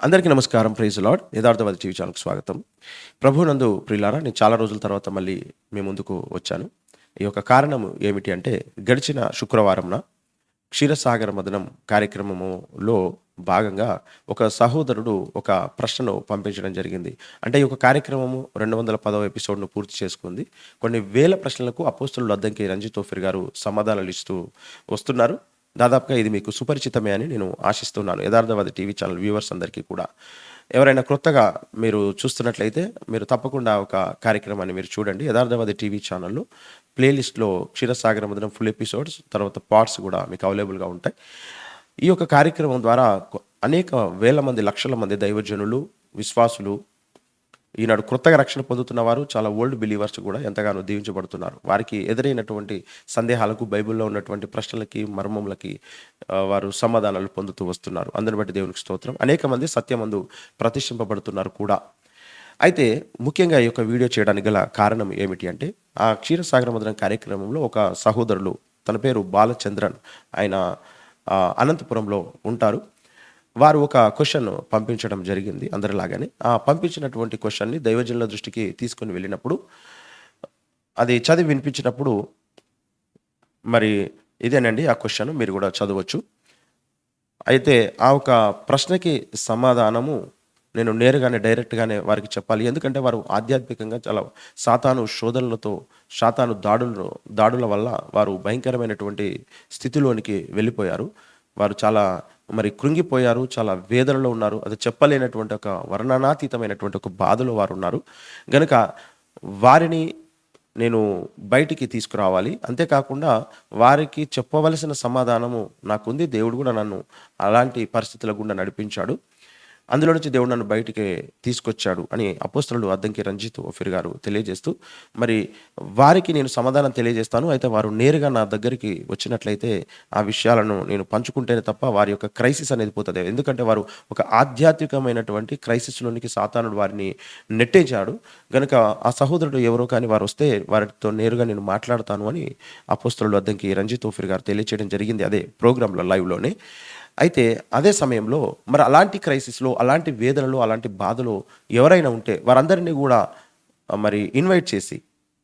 అందరికీ నమస్కారం. Praise lord Yatharthavadi TV ఛానల్కి స్వాగతం. ప్రభు నందు ప్రియులారా నేను చాలా రోజుల తర్వాత మళ్ళీ మీ ముందుకు వచ్చాను. ఈ యొక్క కారణం ఏమిటి అంటే గడిచిన శుక్రవారంన క్షీరసాగర మదనం కార్యక్రమములో భాగంగా ఒక సహోదరుడు ఒక ప్రశ్నను పంపించడం జరిగింది. అంటే ఈ యొక్క కార్యక్రమము రెండు వందల పదవ ఎపిసోడ్ను పూర్తి చేసుకుంది. కొన్ని వేల ప్రశ్నలకు అపోస్తులు అద్దంకి రంజిత్ తోఫిర్ గారు సమాధానాలు ఇస్తూ వస్తున్నారు. దాదాపుగా ఇది మీకు సుపరిచితమే అని నేను ఆశిస్తున్నాను. యథార్థవాది టీవీ ఛానల్ వ్యూవర్స్ అందరికీ కూడా. ఎవరైనా క్రొత్తగా మీరు చూస్తున్నట్లయితే మీరు తప్పకుండా ఒక కార్యక్రమాన్ని మీరు చూడండి. యథార్థవాది టీవీ ఛానల్లో ప్లేలిస్ట్లో క్షీరసాగర మదనం ఫుల్ ఎపిసోడ్స్ తర్వాత పార్ట్స్ కూడా మీకు అవైలబుల్గా ఉంటాయి. ఈ యొక్క కార్యక్రమం ద్వారా అనేక వేల మంది లక్షల మంది దైవజనులు విశ్వాసులు ఈనాడు క్రొత్తగా రక్షణ పొందుతున్న వారు చాలా ఓల్డ్ బిలీవర్స్ కూడా ఎంతగానో దీవించబడుతున్నారు. వారికి ఎదురైనటువంటి సందేహాలకు బైబిల్లో ఉన్నటువంటి ప్రశ్నలకి మర్మములకి వారు సమాధానాలు పొందుతూ వస్తున్నారు. అందుని బట్టి దేవునికి స్తోత్రం. అనేక మంది సత్యమందు ప్రతిష్ఠింపబడుతున్నారు కూడా. అయితే ముఖ్యంగా ఈ యొక్క వీడియో చేయడానికి గల కారణం ఏమిటి అంటే ఆ క్షీరసాగర మధురం కార్యక్రమంలో ఒక సహోదరులు తన పేరు బాలచంద్రన్. ఆయన అనంతపురంలో ఉంటారు. వారు ఒక క్వశ్చన్ పంపించడం జరిగింది అందరిలాగానే. ఆ పంపించినటువంటి క్వశ్చన్ని దైవజనుల దృష్టికి తీసుకొని వెళ్ళినప్పుడు అది చదివి వినిపించినప్పుడు మరి ఇదేనండి ఆ క్వశ్చన్ మీరు కూడా చదవచ్చు. అయితే ఆ ఒక ప్రశ్నకి సమాధానము నేను నేరుగానే డైరెక్ట్గానే వారికి చెప్పాలి. ఎందుకంటే వారు ఆధ్యాత్మికంగా చాలా సాతాను శోధనలతో సాతాను దాడులు దాడుల వల్ల వారు భయంకరమైనటువంటి స్థితిలోనికి వెళ్ళిపోయారు. వారు చాలా మరి కృంగిపోయారు చాలా వేదనలో ఉన్నారు. అది చెప్పలేనటువంటి ఒక వర్ణనాతీతమైనటువంటి ఒక బాధలో వారు ఉన్నారు. గనుక వారిని నేను బయటికి తీసుకురావాలి. అంతేకాకుండా వారికి చెప్పవలసిన సమాధానము నాకుంది. దేవుడు కూడా నన్ను అలాంటి పరిస్థితుల గుండా నడిపించాడు. అందులో నుంచి దేవుడు నన్ను బయటికి తీసుకొచ్చాడు అని అపోస్తలుడు అద్దంకి రంజిత్ ఓఫిర్ గారు తెలియజేస్తూ మరి వారికి నేను సమాధానం తెలియజేస్తాను అయితే వారు నేరుగా నా దగ్గరికి వచ్చినట్లయితే ఆ విషయాలను నేను పంచుకుంటేనే తప్ప వారి యొక్క క్రైసిస్ అనేది పోతుంది. ఎందుకంటే వారు ఒక ఆధ్యాత్మికమైనటువంటి క్రైసిస్లోనికి సాతానుడు వారిని నెట్టేశాడు. గనుక ఆ సహోదరుడు ఎవరో కానీ వారు వస్తే వారితో నేరుగా నేను మాట్లాడతాను అని అపోస్తలుడు అద్దంకి రంజిత్ ఓఫిర్ గారు తెలియచేయడం జరిగింది అదే ప్రోగ్రాంలో లైవ్లోనే. అయితే అదే సమయంలో మరి అలాంటి క్రైసిస్లో అలాంటి వేదనలో అలాంటి బాధలో ఎవరైనా ఉంటే వారందరినీ కూడా మరి ఇన్వైట్ చేసి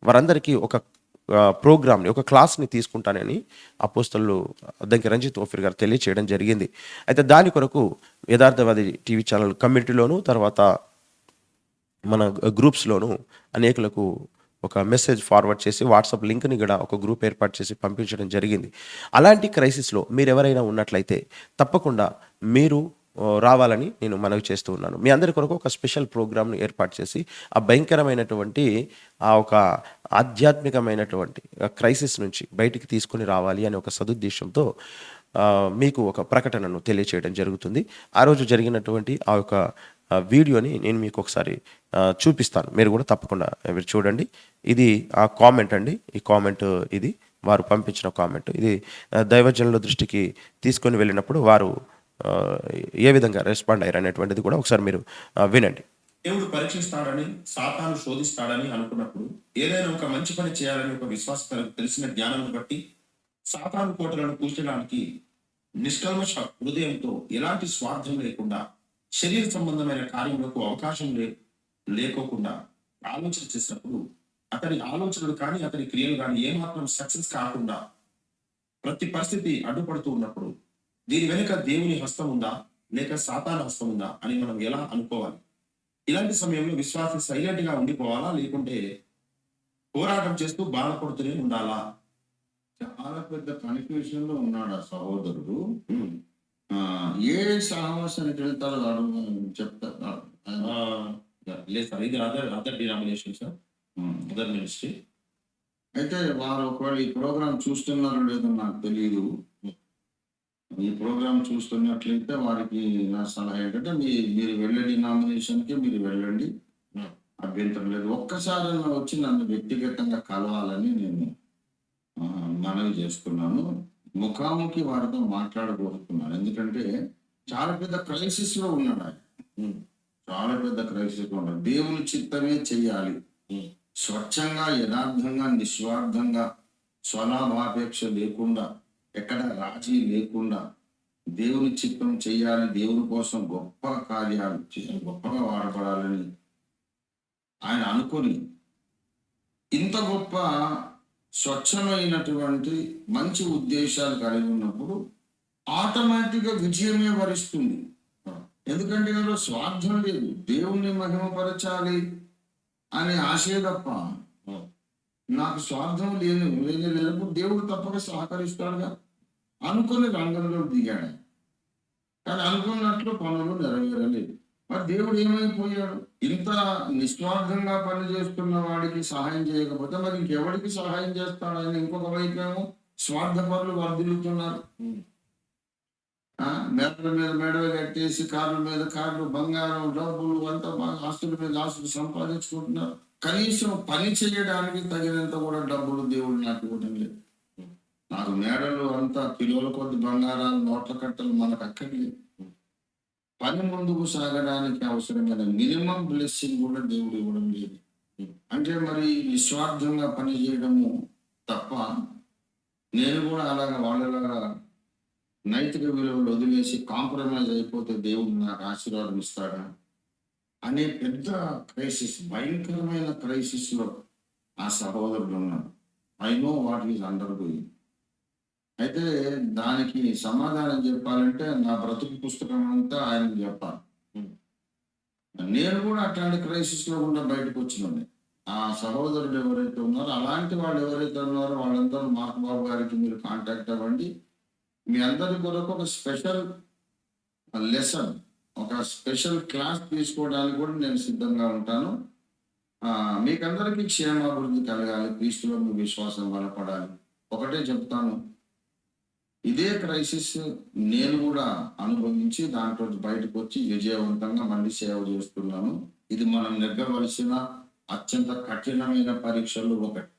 వారందరికీ ఒక ప్రోగ్రామ్ని ఒక క్లాస్ని తీసుకుంటానని అపోస్తలు అద్దంకి రంజిత్ ఓఫిర్ గారు తెలియచేయడం జరిగింది. అయితే దాని కొరకు యథార్థవాది టీవీ ఛానల్ కమ్యూనిటీలోను తర్వాత మన గ్రూప్స్లోను అనేకులకు ఒక మెసేజ్ ఫార్వర్డ్ చేసి వాట్సాప్ లింక్ని కూడా ఒక గ్రూప్ ఏర్పాటు చేసి పంపించడం జరిగింది. అలాంటి క్రైసిస్లో మీరు ఎవరైనా ఉన్నట్లయితే తప్పకుండా మీరు రావాలని నేను మనవి చేస్తూ ఉన్నాను. మీ అందరి కొరకు ఒక స్పెషల్ ప్రోగ్రామ్ను ఏర్పాటు చేసి ఆ భయంకరమైనటువంటి ఆ ఒక ఆధ్యాత్మికమైనటువంటి క్రైసిస్ నుంచి బయటికి తీసుకొని రావాలి అనే ఒక సదుద్దేశంతో మీకు ఒక ప్రకటనను తెలియచేయడం జరుగుతుంది. ఆ రోజు జరిగినటువంటి ఆ యొక్క వీడియోని నేను మీకు ఒకసారి చూపిస్తాను. మీరు కూడా తప్పకుండా మీరు చూడండి. ఇది ఆ కామెంట్ అండి. ఈ కామెంట్ ఇది వారు పంపించిన కామెంట్. ఇది దైవజనుల దృష్టికి తీసుకొని వెళ్ళినప్పుడు వారు ఏ విధంగా రెస్పాండ్ అయ్యారు అనేటువంటిది కూడా ఒకసారి మీరు వినండి. దేవుడు పరీక్షిస్తాడని సాతాను శోధిస్తాడని అనుకున్నప్పుడు ఏదైనా ఒక మంచి పని చేయాలని ఒక విశ్వాస తెలిసిన జ్ఞానాన్ని బట్టి సాతాను కోటలను కూల్చడానికి నిష్కల్మష హృదయంతో ఎలాంటి స్వార్థం లేకుండా శరీర సంబంధమైన కార్యములకు అవకాశం లే లేకోకుండా ఆలోచన చేసినప్పుడు అతని ఆలోచనలు కానీ అతని క్రియలు కానీ ఏమాత్రం సక్సెస్ కాకుండా ప్రతి పరిస్థితి అడ్డుపడుతూ ఉన్నప్పుడు దీని వెనుక దేవుని హస్తం ఉందా? లేక సాతాను హస్తం ఉందా? అని మనం ఎలా అనుకోవాలి? ఇలాంటి సమయంలో విశ్వాసి సైలెంట్గా ఉండిపోవాలా? లేకుంటే పోరాటం చేస్తూ బాధపడుతూనే ఉండాలా? చాలా పెద్ద కన్ఫ్యూజన్లో ఉన్నాడు ఆ సహోదరుడు. ఏ సహవాసానికి వెళ్తారో చెప్తారు. లేదు సార్ ఇది other other denomination sir. Other ministry అయితే వారు ఒకవేళ ఈ ప్రోగ్రామ్ చూస్తున్నారో లేదో నాకు తెలియదు ఈ ప్రోగ్రామ్ చూస్తున్నట్లయితే వారికి నా సలహా ఏంటంటే మీ మీరు వెళ్ళే డినామినేషన్కి మీరు వెళ్ళండి. అభ్యంతరం లేదు. ఒక్కసారి వచ్చి నన్ను వ్యక్తిగతంగా కలవాలని నేను మనవి చేస్తున్నాను. ముఖాముఖి వారితో మాట్లాడగలుగుతున్నాను ఎందుకంటే చాలా పెద్ద క్రైసిస్లో ఉన్నాడు ఆయన. చాలా పెద్ద క్రైసిస్లో ఉన్నాడు. దేవుని చిత్తమే చెయ్యాలి. స్వచ్ఛంగా యథార్థంగా నిస్వార్థంగా స్వలాభాపేక్ష లేకుండా ఎక్కడ రాజీ లేకుండా దేవుని చిత్తం చేయాలి దేవుని కోసం గొప్ప కార్యాలు గొప్పగా వాడపడాలని ఆయన అనుకొని ఇంత గొప్ప స్వచ్ఛమైనటువంటి మంచి ఉద్దేశాలు కలిగి ఉన్నప్పుడు ఆటోమేటిక్గా విజయమే వరిస్తుంది. ఎందుకంటే ఇందులో స్వార్థం లేదు. దేవుణ్ణి మహిమపరచాలి అనే ఆశే తప్ప నాకు స్వార్థం లేని లేని లేనప్పుడు దేవుడు తప్పక సహకరిస్తాడుగా అనుకుని రంగంలో దిగాడు. కానీ అనుకున్నట్లు పనులు నెరవేరలేదు. మరి దేవుడు ఏమైపోయాడు? ఇంత నిస్వార్థంగా పనిచేస్తున్న వాడికి సహాయం చేయకపోతే మరి ఇంకెవడికి సహాయం చేస్తాడని ఇంకొక వైపేమో ఏమో స్వార్థపరులు వర్ధిల్లుతున్నారు. ఆ, మేడల మీద మేడలు కట్టేసి కార్ల మీద కార్లు బంగారం డబ్బులు అంతా బాగా ఆస్తుల మీద ఆస్తులు సంపాదించుకుంటున్నారు. కనీసం పని చేయడానికి తగినంత కూడా డబ్బులు దేవుడు నాకు ఇవ్వడం లేదు. నాకు మేడలు అంతా కిలోల కొద్ది బంగారాలు నోట్ల కట్టలు మనకు అక్కర్లేదు. పని ముందుకు సాగడానికి అవసరమైన మినిమం బ్లెస్సింగ్ కూడా దేవుడు ఇవ్వడం లేదు. అంటే మరి నిస్వార్థంగా పని చేయడము తప్ప నేను కూడా అలాగా వాళ్ళలాగా నైతిక విలువలు వదిలేసి కాంప్రమైజ్ అయిపోతే దేవుడు నాకు ఆశీర్వాదం ఇస్తాడా? అనే పెద్ద క్రైసిస్ భయంకరమైన క్రైసిస్లో ఆ సహోదరుడు ఉన్నాడు. I know what is undergoing అయితే దానికి సమాధానం చెప్పాలంటే నా బ్రతుకు పుస్తకం అంతా ఆయన చెప్పాలి. నేను కూడా అట్లాంటి క్రైసిస్లో కూడా బయటకు వచ్చినండి ఆ సహోదరుడు ఎవరైతే ఉన్నారో అలాంటి వాళ్ళు ఎవరైతే ఉన్నారో వాళ్ళందరూ మార్క్ బాబు గారికి మీరు కాంటాక్ట్ అవ్వండి. మీ అందరి కొరకు ఒక స్పెషల్ లెసన్ ఒక స్పెషల్ క్లాస్ తీసుకోవడానికి కూడా నేను సిద్ధంగా ఉంటాను. మీకందరికీ క్షేమాభివృద్ధి కలగాలి. క్రీస్తులో మీ విశ్వాసం బలపడాలి. ఒకటే చెప్తాను. ఇదే క్రైసిస్ నేను కూడా అనుభవించి దాంట్లో బయటకు వచ్చి విజయవంతంగా మళ్ళీ సేవ చేస్తున్నాను. ఇది మనం నెగ్గవలసిన అత్యంత కఠినమైన పరీక్షలు ఒకటి.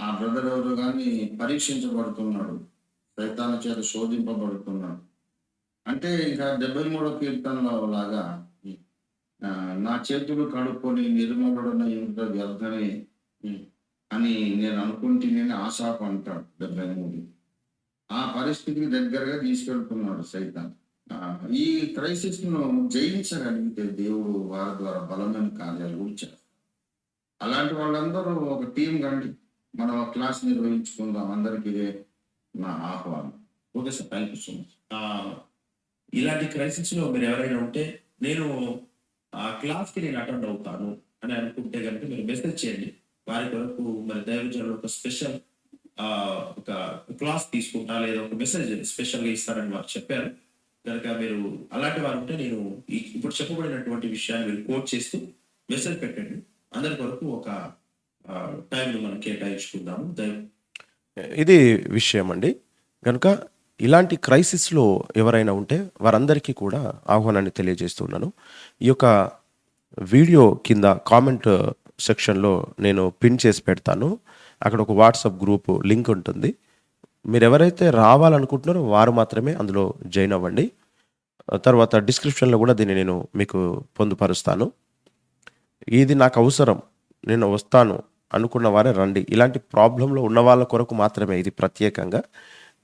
ఆ బ్రదర్ ఎవరు కానీ పరీక్షించబడుతున్నాడు. సైతాన చేత శోధింపబడుతున్నాడు. అంటే ఇంకా డెబ్బై మూడో కీర్తనలో లాగా నా చేతులు కడుక్కొని నిర్మలుడన ఇంత వ్యర్థమే అని నేను అనుకుంటేనే ఆశాప అంటాడు డెబ్బై మూడు. ఆ పరిస్థితికి దగ్గరగా తీసుకెళ్తున్నాడు సైతం ఈ క్రైసిస్ను జయించగలిగితే దేవుడు వారి ద్వారా బలమైన కార్యాలు కూర్చారు అలాంటి వాళ్ళందరూ ఒక టీం కండి. మనం ఒక క్లాస్ నిర్వహించుకుందాం. అందరికి ఇదే నా ఆహ్వానం. Okay sir thank you so much. ఇలాంటి క్రైసిస్లో మీరు ఎవరైనా ఉంటే నేను ఆ క్లాస్కి నేను అటెండ్ అవుతాను అని అనుకుంటే కనుక మీరు మెసేజ్ చేయండి. వారి కొరకు మరి దైవజనులు ఒక స్పెషల్ ఒక క్లాస్ తీసుకుంటా లేదా ఒక మెసేజ్ స్పెషల్గా ఇస్తారని వారు చెప్పారు. కనుక మీరు అలాంటి వారు ఉంటే నేను ఇప్పుడు చెప్పబడినటువంటి విషయాన్ని మీరు కోట్ చేస్తూ మెసేజ్ పెట్టండి. అందరి వరకు ఒక టైంను మనం కేటాయించుకుందాము. ఇది విషయం అండి. కనుక ఇలాంటి క్రైసిస్లో ఎవరైనా ఉంటే వారందరికీ కూడా ఆహ్వానాన్ని తెలియజేస్తున్నాను ఈ యొక్క వీడియో కింద కామెంట్ సెక్షన్లో నేను పిన్ చేసి పెడతాను. అక్కడ ఒక వాట్సాప్ గ్రూప్ లింక్ ఉంటుంది. మీరు ఎవరైతే రావాలనుకుంటున్నారో వారు మాత్రమే అందులో జాయిన్ అవ్వండి. తర్వాత డిస్క్రిప్షన్లో కూడా దీన్ని నేను మీకు పొందుపరుస్తాను. ఇది నాకు అవసరం నేను వస్తాను అనుకున్న వారే రండి. ఇలాంటి ప్రాబ్లంలో ఉన్న వాళ్ళ కొరకు మాత్రమే ఇది ప్రత్యేకంగా.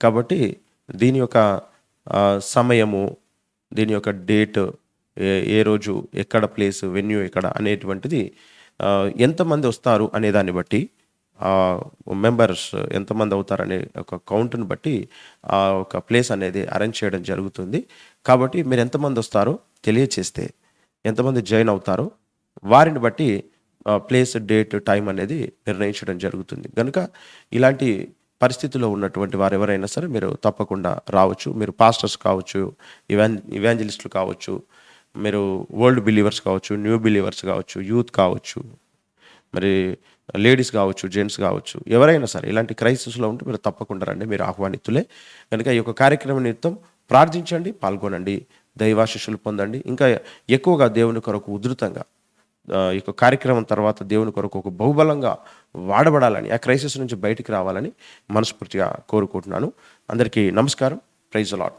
కాబట్టి దీని యొక్క సమయము దీని యొక్క డేట్ ఏ ఏ రోజు ఎక్కడ ప్లేస్ వెన్యూ ఎక్కడ అనేటువంటిది ఎంతమంది వస్తారు అనే దాన్ని బట్టి మెంబర్స్ ఎంతమంది అవుతారనే ఒక కౌంట్ని బట్టి ఆ ఒక ప్లేస్ అనేది అరేంజ్ చేయడం జరుగుతుంది. కాబట్టి మీరు ఎంతమంది వస్తారో తెలియచేస్తే ఎంతమంది జాయిన్ అవుతారో వారిని బట్టి ప్లేస్ డేట్ టైం అనేది నిర్ణయించడం జరుగుతుంది. కనుక ఇలాంటి పరిస్థితిలో ఉన్నటువంటి వారు ఎవరైనా సరే మీరు తప్పకుండా రావచ్చు. మీరు పాస్టర్స్ కావచ్చు ఇవాన్ ఇవాంజలిస్టులు కావచ్చు మీరు ఓల్డ్ బిలీవర్స్ కావచ్చు న్యూ బిలీవర్స్ కావచ్చు యూత్ కావచ్చు మరి లేడీస్ కావచ్చు జెంట్స్ కావచ్చు ఎవరైనా సరే ఇలాంటి క్రైసిస్లో ఉంటే మీరు తప్పకుండా రండి మీరు ఆహ్వానితులే. కనుక ఈ యొక్క కార్యక్రమం నిమిత్తం ప్రార్థించండి పాల్గొనండి దైవాశిష్యులు పొందండి. ఇంకా ఎక్కువగా దేవుని కొరకు ఉధృతంగా ఈ యొక్క కార్యక్రమం తర్వాత దేవుని కొరకు ఒక బహుబలంగా వాడబడాలని ఆ క్రైసిస్ నుంచి బయటికి రావాలని మనస్ఫూర్తిగా కోరుకుంటున్నాను. అందరికీ నమస్కారం. Praise lord